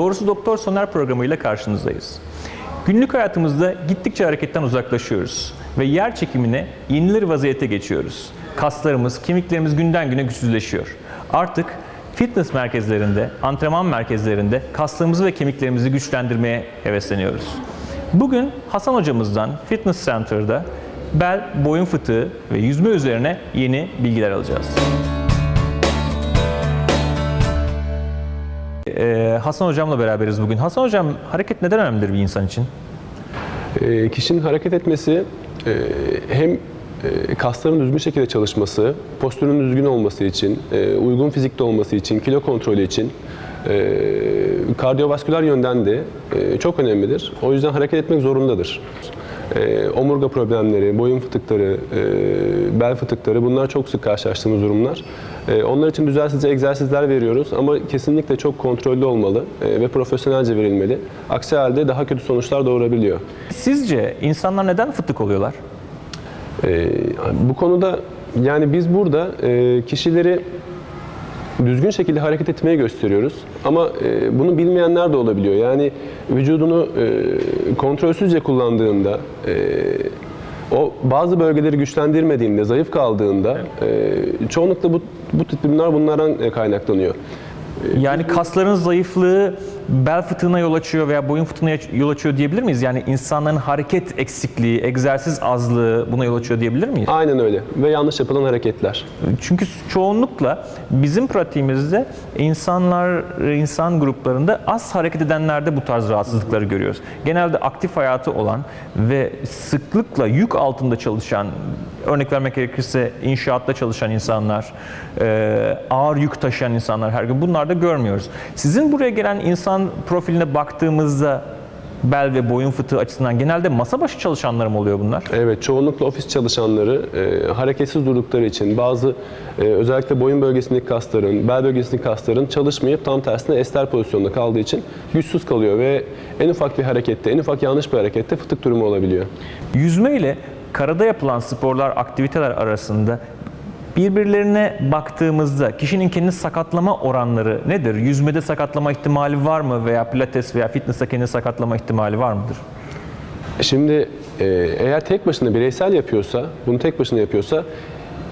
Doğrusu Doktor Soner programıyla karşınızdayız. Günlük hayatımızda gittikçe hareketten uzaklaşıyoruz ve yer çekimine yenilir vaziyete geçiyoruz. Kaslarımız, kemiklerimiz günden güne güçsüzleşiyor. Artık fitness merkezlerinde, antrenman merkezlerinde kaslarımızı ve kemiklerimizi güçlendirmeye hevesleniyoruz. Bugün Hasan hocamızdan Fitness Center'da bel, boyun fıtığı ve yüzme üzerine yeni bilgiler alacağız. Ee, Hasan hocamla beraberiz bugün. Hasan hocam hareket neden önemlidir bir insan için? E, kişinin hareket etmesi e, hem e, kasların düzgün şekilde çalışması, postürün düzgün olması için, e, uygun fizikte olması için, kilo kontrolü için, e, kardiyovasküler yönden de çok önemlidir. O yüzden hareket etmek zorundadır. E, omurga problemleri, boyun fıtıkları, e, bel fıtıkları bunlar çok sık karşılaştığımız durumlar. E, onlar için düzensiz egzersizler veriyoruz ama kesinlikle çok kontrollü olmalı e, ve profesyonelce verilmeli. Aksi halde daha kötü sonuçlar doğurabiliyor. Sizce insanlar neden fıtık oluyorlar? Ee, bu konuda yani biz burada e, kişileri düzgün şekilde hareket etmeyi gösteriyoruz. Ama e, bunu bilmeyenler de olabiliyor. Yani vücudunu e, kontrolsüzce kullandığında, e, o bazı bölgeleri güçlendirmediğinde, zayıf kaldığında e, çoğunlukla bu, bu tip durumlar bunlardan kaynaklanıyor. Yani kasların zayıflığı bel fıtığına yol açıyor veya boyun fıtığına yol açıyor diyebilir miyiz? Yani insanların hareket eksikliği, egzersiz azlığı buna yol açıyor diyebilir miyiz? Aynen öyle ve yanlış yapılan hareketler. Çünkü çoğunlukla bizim pratiğimizde insanlar, insan gruplarında az hareket edenlerde bu tarz rahatsızlıkları görüyoruz. Genelde aktif hayatı olan ve sıklıkla yük altında çalışan, örnek vermek gerekirse inşaatta çalışan insanlar, ağır yük taşıyan insanlar her gün bunları da görmüyoruz. Sizin buraya gelen insan profiline baktığımızda bel ve boyun fıtığı açısından genelde masa başı çalışanlar mı oluyor bunlar? Evet, çoğunlukla ofis çalışanları e, hareketsiz durdukları için bazı e, özellikle boyun bölgesindeki kasların, bel bölgesindeki kasların çalışmayıp tam tersine ester pozisyonda kaldığı için güçsüz kalıyor ve en ufak bir harekette, en ufak yanlış bir harekette fıtık durumu olabiliyor. Yüzme ile karada yapılan sporlar, aktiviteler arasında birbirlerine baktığımızda kişinin kendini sakatlama oranları nedir? Yüzmede sakatlama ihtimali var mı veya pilates veya fitness'ta kendini sakatlama ihtimali var mıdır? Şimdi e, eğer tek başına bireysel yapıyorsa, bunu tek başına yapıyorsa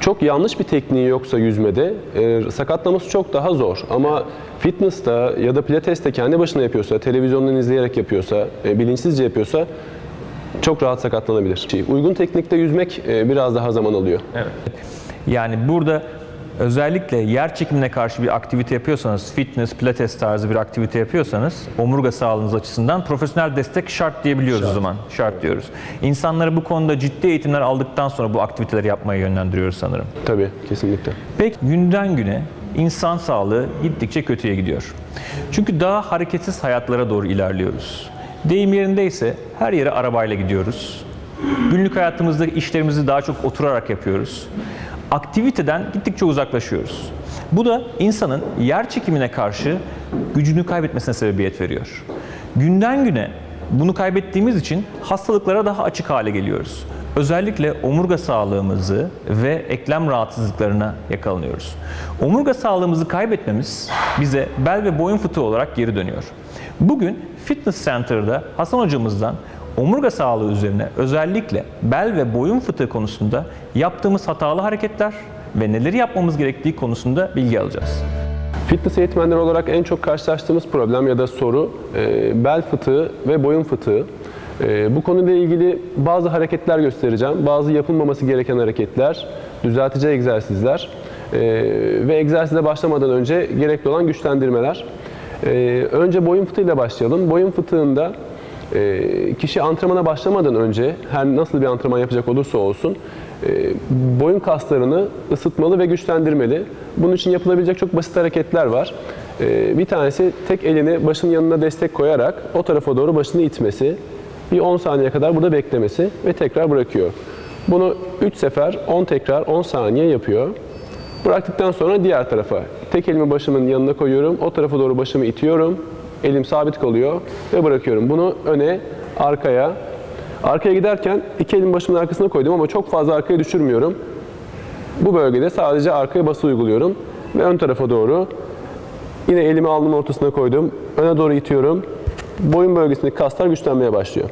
çok yanlış bir tekniği yoksa yüzmede e, sakatlaması çok daha zor. Ama fitness'ta ya da pilates'te kendi başına yapıyorsa, televizyondan izleyerek yapıyorsa, e, bilinçsizce yapıyorsa çok rahat sakatlanabilir. Uygun teknikte yüzmek e, biraz daha zaman alıyor. Evet. Yani burada özellikle yer çekimine karşı bir aktivite yapıyorsanız, fitness, pilates tarzı bir aktivite yapıyorsanız omurga sağlığınız açısından profesyonel destek şart diyebiliyoruz o zaman. Şart diyoruz. İnsanları bu konuda ciddi eğitimler aldıktan sonra bu aktiviteleri yapmaya yönlendiriyoruz sanırım. Tabii, kesinlikle. Peki günden güne insan sağlığı gittikçe kötüye gidiyor. Çünkü daha hareketsiz hayatlara doğru ilerliyoruz. Deyim yerindeyse her yere arabayla gidiyoruz. Günlük hayatımızda işlerimizi daha çok oturarak yapıyoruz. Aktiviteden gittikçe uzaklaşıyoruz. Bu da insanın yer çekimine karşı gücünü kaybetmesine sebebiyet veriyor. Günden güne bunu kaybettiğimiz için hastalıklara daha açık hale geliyoruz. Özellikle omurga sağlığımızı ve eklem rahatsızlıklarına yakalanıyoruz. Omurga sağlığımızı kaybetmemiz bize bel ve boyun fıtığı olarak geri dönüyor. Bugün Fitness Center'da Hasan hocamızdan omurga sağlığı üzerine özellikle bel ve boyun fıtığı konusunda yaptığımız hatalı hareketler ve neleri yapmamız gerektiği konusunda bilgi alacağız. Fitness eğitmenleri olarak en çok karşılaştığımız problem ya da soru e, bel fıtığı ve boyun fıtığı. E, bu konuyla ilgili bazı hareketler göstereceğim. Bazı yapılmaması gereken hareketler, düzeltici egzersizler e, ve egzersize başlamadan önce gerekli olan güçlendirmeler. Önce boyun fıtığıyla başlayalım. Boyun fıtığında e, kişi antrenmana başlamadan önce her nasıl bir antrenman yapacak olursa olsun e, boyun kaslarını ısıtmalı ve güçlendirmeli. Bunun için yapılabilecek çok basit hareketler var. E, bir tanesi tek elini başın yanına destek koyarak o tarafa doğru başını itmesi. Bir 10 saniye kadar burada beklemesi ve tekrar bırakıyor. Bunu 3 sefer 10 tekrar 10 saniye yapıyor. Bıraktıktan sonra diğer tarafa. Tek elimi başımın yanına koyuyorum. O tarafa doğru başımı itiyorum. Elim sabit kalıyor ve bırakıyorum. Bunu öne, arkaya. Arkaya giderken iki elimi başımın arkasına koydum ama çok fazla arkaya düşürmüyorum. Bu bölgede sadece arkaya bası uyguluyorum ve ön tarafa doğru Yine elimi alnımın ortasına koydum. Öne doğru itiyorum. Boyun bölgesindeki kaslar güçlenmeye başlıyor.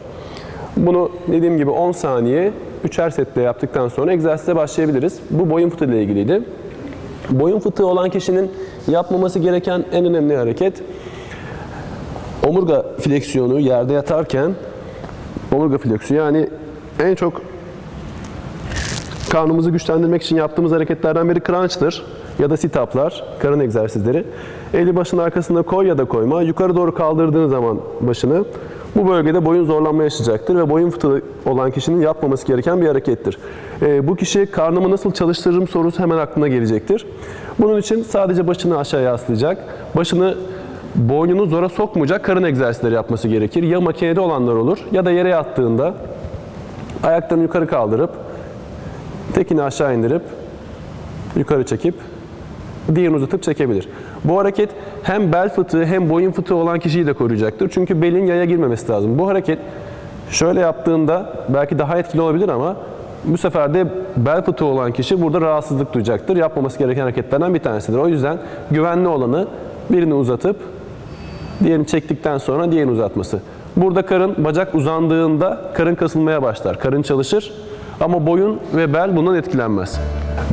Bunu dediğim gibi 10 saniye 3'er setle yaptıktan sonra egzersize başlayabiliriz. Bu boyun fıtığı ile ilgiliydi. Boyun fıtığı olan kişinin yapmaması gereken en önemli hareket omurga fleksiyonu yerde yatarken omurga fleksiyonu yani en çok karnımızı güçlendirmek için yaptığımız hareketlerden biri crunch'tır ya da sit-up'lar, karın egzersizleri. Eli başın arkasına koy ya da koyma. Yukarı doğru kaldırdığın zaman başını bu bölgede boyun zorlanma yaşayacaktır ve boyun fıtığı olan kişinin yapmaması gereken bir harekettir. Ee, bu kişi karnımı nasıl çalıştırırım sorusu hemen aklına gelecektir. Bunun için sadece başını aşağıya yaslayacak. Başını boynunu zora sokmayacak karın egzersizleri yapması gerekir. Ya makinede olanlar olur ya da yere yattığında ayaklarını yukarı kaldırıp tekini aşağı indirip yukarı çekip diğerini uzatıp çekebilir. Bu hareket hem bel fıtığı hem boyun fıtığı olan kişiyi de koruyacaktır. Çünkü belin yaya girmemesi lazım. Bu hareket şöyle yaptığında belki daha etkili olabilir ama bu sefer de bel fıtığı olan kişi burada rahatsızlık duyacaktır. Yapmaması gereken hareketlerden bir tanesidir. O yüzden güvenli olanı birini uzatıp diğerini çektikten sonra diğerini uzatması. Burada karın bacak uzandığında karın kasılmaya başlar. Karın çalışır ama boyun ve bel bundan etkilenmez.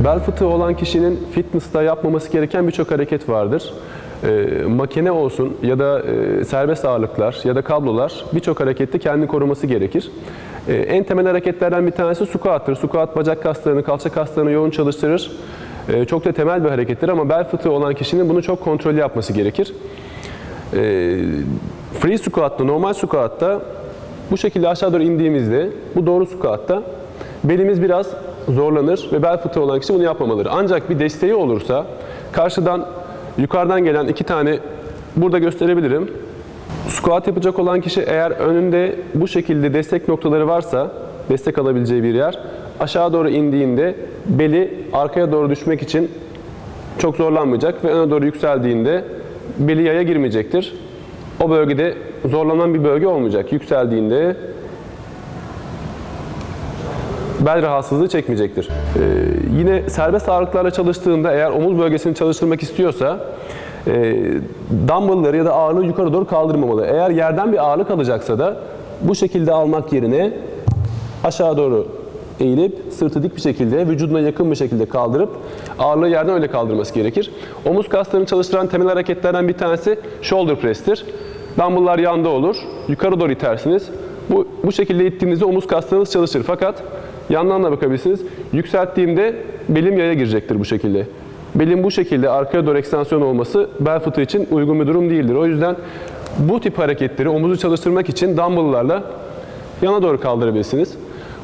Bel fıtığı olan kişinin fitness'ta yapmaması gereken birçok hareket vardır. Ee, makine olsun ya da e, serbest ağırlıklar ya da kablolar birçok harekette kendini koruması gerekir. Ee, en temel hareketlerden bir tanesi squat'tır. Squat bacak kaslarını, kalça kaslarını yoğun çalıştırır. Ee, çok da temel bir harekettir ama bel fıtığı olan kişinin bunu çok kontrollü yapması gerekir. Ee, free squat'ta, normal squat'ta bu şekilde aşağı doğru indiğimizde bu doğru squat'ta belimiz biraz zorlanır ve bel fıtığı olan kişi bunu yapmamalıdır. Ancak bir desteği olursa karşıdan yukarıdan gelen iki tane burada gösterebilirim. Squat yapacak olan kişi eğer önünde bu şekilde destek noktaları varsa destek alabileceği bir yer aşağı doğru indiğinde beli arkaya doğru düşmek için çok zorlanmayacak ve öne doğru yükseldiğinde beli yaya girmeyecektir. O bölgede zorlanan bir bölge olmayacak. Yükseldiğinde bel rahatsızlığı çekmeyecektir. Ee, yine serbest ağırlıklarla çalıştığında eğer omuz bölgesini çalıştırmak istiyorsa e, dumbbellları ya da ağırlığı yukarı doğru kaldırmamalı. Eğer yerden bir ağırlık alacaksa da bu şekilde almak yerine aşağı doğru eğilip sırtı dik bir şekilde vücuduna yakın bir şekilde kaldırıp ağırlığı yerden öyle kaldırması gerekir. Omuz kaslarını çalıştıran temel hareketlerden bir tanesi shoulder press'tir. Dumbbell'lar yanda olur. Yukarı doğru itersiniz. Bu, bu şekilde ittiğinizde omuz kaslarınız çalışır. Fakat yandan da bakabilirsiniz. Yükselttiğimde belim yaya girecektir bu şekilde. Belin bu şekilde arkaya doğru ekstansiyon olması bel fıtığı için uygun bir durum değildir. O yüzden bu tip hareketleri omuzu çalıştırmak için dumbbell'larla yana doğru kaldırabilirsiniz.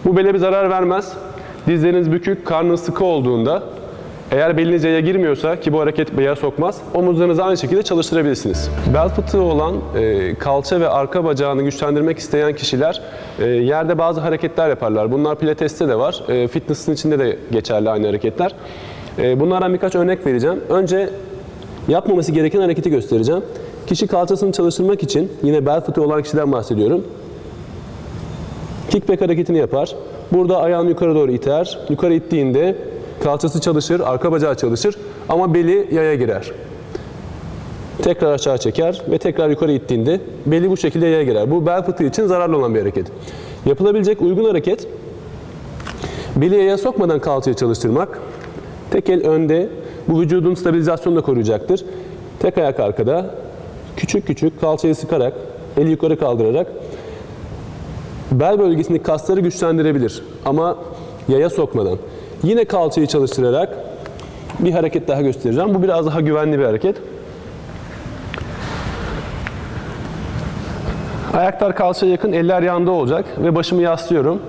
Bu bele bir zarar vermez. Dizleriniz bükük, karnınız sıkı olduğunda eğer beliniz yaya girmiyorsa ki bu hareket yaya sokmaz, omuzlarınızı aynı şekilde çalıştırabilirsiniz. Bel fıtığı olan e, kalça ve arka bacağını güçlendirmek isteyen kişiler e, yerde bazı hareketler yaparlar. Bunlar pilateste de var, e, fitness'ın içinde de geçerli aynı hareketler. E, bunlardan birkaç örnek vereceğim. Önce yapmaması gereken hareketi göstereceğim. Kişi kalçasını çalıştırmak için, yine bel fıtığı olan kişiden bahsediyorum. Kickback hareketini yapar. Burada ayağını yukarı doğru iter. Yukarı ittiğinde kalçası çalışır, arka bacağı çalışır ama beli yaya girer. Tekrar aşağı çeker ve tekrar yukarı ittiğinde beli bu şekilde yaya girer. Bu bel fıtığı için zararlı olan bir hareket. Yapılabilecek uygun hareket beli yaya sokmadan kalçayı çalıştırmak. Tek el önde. Bu vücudun stabilizasyonunu da koruyacaktır. Tek ayak arkada. Küçük küçük kalçayı sıkarak, eli yukarı kaldırarak bel bölgesindeki kasları güçlendirebilir ama yaya sokmadan. Yine kalçayı çalıştırarak bir hareket daha göstereceğim. Bu biraz daha güvenli bir hareket. Ayaklar kalçaya yakın, eller yanda olacak ve başımı yaslıyorum.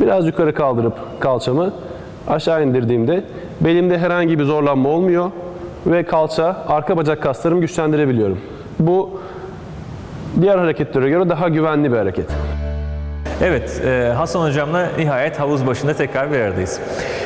Biraz yukarı kaldırıp kalçamı aşağı indirdiğimde belimde herhangi bir zorlanma olmuyor ve kalça, arka bacak kaslarımı güçlendirebiliyorum. Bu diğer hareketlere göre daha güvenli bir hareket. Evet, e, Hasan Hocam'la nihayet havuz başında tekrar bir aradayız.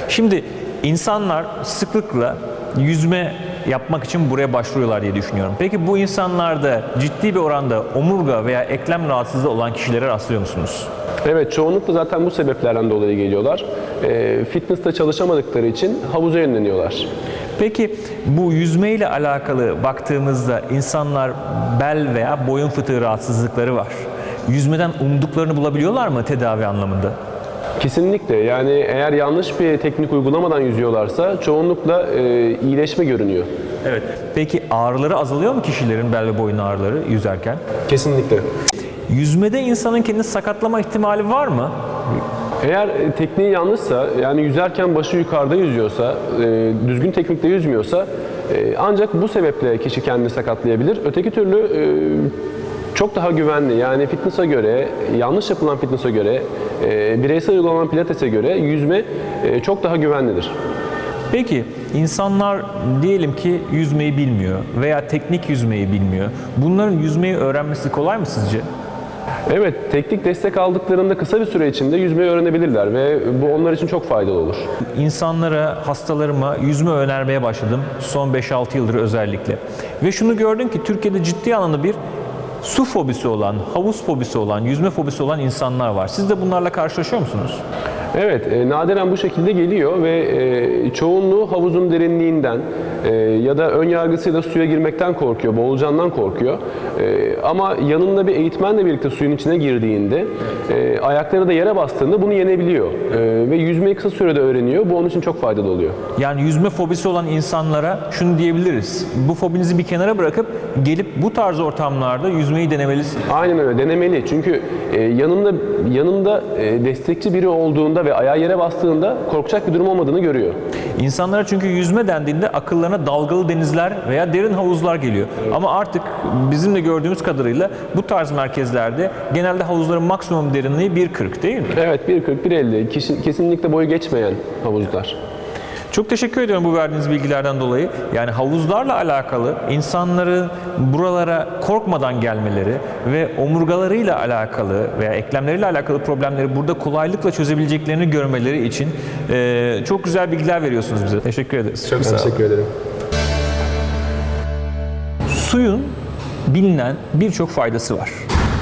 Şimdi insanlar sıklıkla yüzme yapmak için buraya başvuruyorlar diye düşünüyorum. Peki bu insanlarda ciddi bir oranda omurga veya eklem rahatsızlığı olan kişilere rastlıyor musunuz? Evet, çoğunlukla zaten bu sebeplerden dolayı geliyorlar. E, fitness'ta çalışamadıkları için havuza yönleniyorlar. Peki bu yüzme ile alakalı baktığımızda insanlar bel veya boyun fıtığı rahatsızlıkları var. Yüzmeden umduklarını bulabiliyorlar mı tedavi anlamında? Kesinlikle yani eğer yanlış bir teknik uygulamadan yüzüyorlarsa çoğunlukla e, iyileşme görünüyor. Evet. Peki ağrıları azalıyor mu kişilerin bel ve boyun ağrıları yüzerken? Kesinlikle. Yüzmede insanın kendini sakatlama ihtimali var mı? Eğer e, tekniği yanlışsa yani yüzerken başı yukarıda yüzüyorsa, e, düzgün teknikte yüzmüyorsa e, ancak bu sebeple kişi kendini sakatlayabilir. Öteki türlü çok daha güvenli yani fitness'a göre, yanlış yapılan fitness'a göre, bireysel uygulanan pilatese göre yüzme çok daha güvenlidir. Peki insanlar diyelim ki yüzmeyi bilmiyor veya teknik yüzmeyi bilmiyor. Bunların yüzmeyi öğrenmesi kolay mı sizce? Evet, teknik destek aldıklarında kısa bir süre içinde yüzmeyi öğrenebilirler ve bu onlar için çok faydalı olur. İnsanlara, hastalarıma yüzme önermeye başladım son 5-6 yıldır özellikle. Ve şunu gördüm ki Türkiye'de ciddi anlamda bir su fobisi olan, havuz fobisi olan, yüzme fobisi olan insanlar var. Siz de bunlarla karşılaşıyor musunuz? Evet, e, nadiren bu şekilde geliyor ve e, çoğunluğu havuzun derinliğinden e, ya da ön yargısıyla suya girmekten korkuyor, boğulacağından korkuyor. E, ama yanında bir eğitmenle birlikte suyun içine girdiğinde, e, ayakları da yere bastığında bunu yenebiliyor. E, ve yüzmeyi kısa sürede öğreniyor. Bu onun için çok faydalı oluyor. Yani yüzme fobisi olan insanlara şunu diyebiliriz. Bu fobinizi bir kenara bırakıp gelip bu tarz ortamlarda yüzmeyi denemelisiniz. Aynen öyle, denemeli. Çünkü e, yanında yanında e, destekçi biri olduğunda ve ayağı yere bastığında korkacak bir durum olmadığını görüyor. İnsanlara çünkü yüzme dendiğinde akıllarına dalgalı denizler veya derin havuzlar geliyor. Ama artık bizim de gördüğümüz kadarıyla bu tarz merkezlerde genelde havuzların maksimum derinliği 1.40 değil mi? Evet, 1.40, 1.50. Kişi- Kesinlikle boyu geçmeyen havuzlar. Çok teşekkür ediyorum bu verdiğiniz bilgilerden dolayı. Yani havuzlarla alakalı insanların buralara korkmadan gelmeleri ve omurgalarıyla alakalı veya eklemleriyle alakalı problemleri burada kolaylıkla çözebileceklerini görmeleri için eee, çok güzel bilgiler veriyorsunuz bize. Teşekkür ederiz. Çok teşekkür ederim. Suyun bilinen birçok faydası var.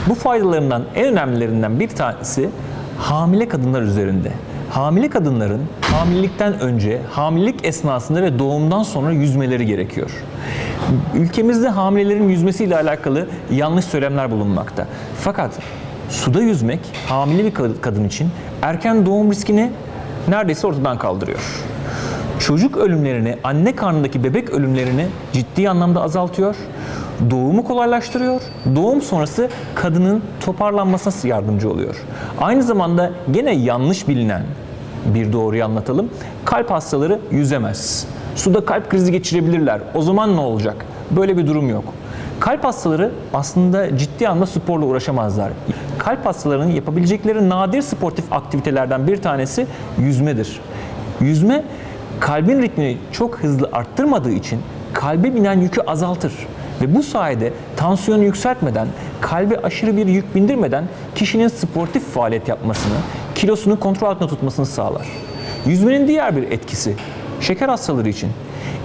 Bu faydalarından en önemlilerinden bir tanesi hamile kadınlar üzerinde. Hamile kadınların hamilelikten önce, hamilelik esnasında ve doğumdan sonra yüzmeleri gerekiyor. Ülkemizde hamilelerin yüzmesiyle alakalı yanlış söylemler bulunmakta. Fakat suda yüzmek hamile bir kad- kadın için erken doğum riskini neredeyse ortadan kaldırıyor çocuk ölümlerini, anne karnındaki bebek ölümlerini ciddi anlamda azaltıyor. Doğumu kolaylaştırıyor. Doğum sonrası kadının toparlanmasına yardımcı oluyor. Aynı zamanda gene yanlış bilinen bir doğruyu anlatalım. Kalp hastaları yüzemez. Suda kalp krizi geçirebilirler. O zaman ne olacak? Böyle bir durum yok. Kalp hastaları aslında ciddi anlamda sporla uğraşamazlar. Kalp hastalarının yapabilecekleri nadir sportif aktivitelerden bir tanesi yüzmedir. Yüzme kalbin ritmini çok hızlı arttırmadığı için kalbe binen yükü azaltır. Ve bu sayede tansiyonu yükseltmeden, kalbe aşırı bir yük bindirmeden kişinin sportif faaliyet yapmasını, kilosunu kontrol altında tutmasını sağlar. Yüzmenin diğer bir etkisi, şeker hastaları için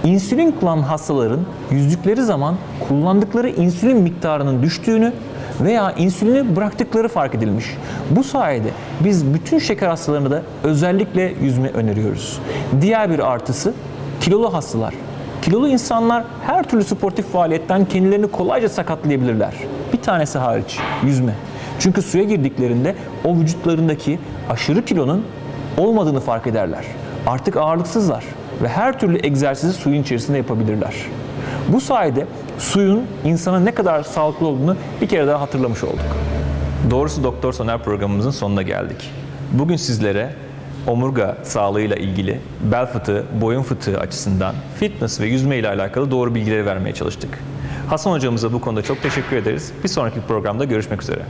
insülin kullanan hastaların yüzdükleri zaman kullandıkları insülin miktarının düştüğünü veya insülini bıraktıkları fark edilmiş. Bu sayede biz bütün şeker hastalarına da özellikle yüzme öneriyoruz. Diğer bir artısı kilolu hastalar. Kilolu insanlar her türlü sportif faaliyetten kendilerini kolayca sakatlayabilirler. Bir tanesi hariç yüzme. Çünkü suya girdiklerinde o vücutlarındaki aşırı kilonun olmadığını fark ederler. Artık ağırlıksızlar ve her türlü egzersizi suyun içerisinde yapabilirler. Bu sayede suyun insana ne kadar sağlıklı olduğunu bir kere daha hatırlamış olduk. Doğrusu Doktor Soner programımızın sonuna geldik. Bugün sizlere omurga sağlığıyla ilgili bel fıtığı, boyun fıtığı açısından fitness ve yüzme ile alakalı doğru bilgileri vermeye çalıştık. Hasan hocamıza bu konuda çok teşekkür ederiz. Bir sonraki programda görüşmek üzere.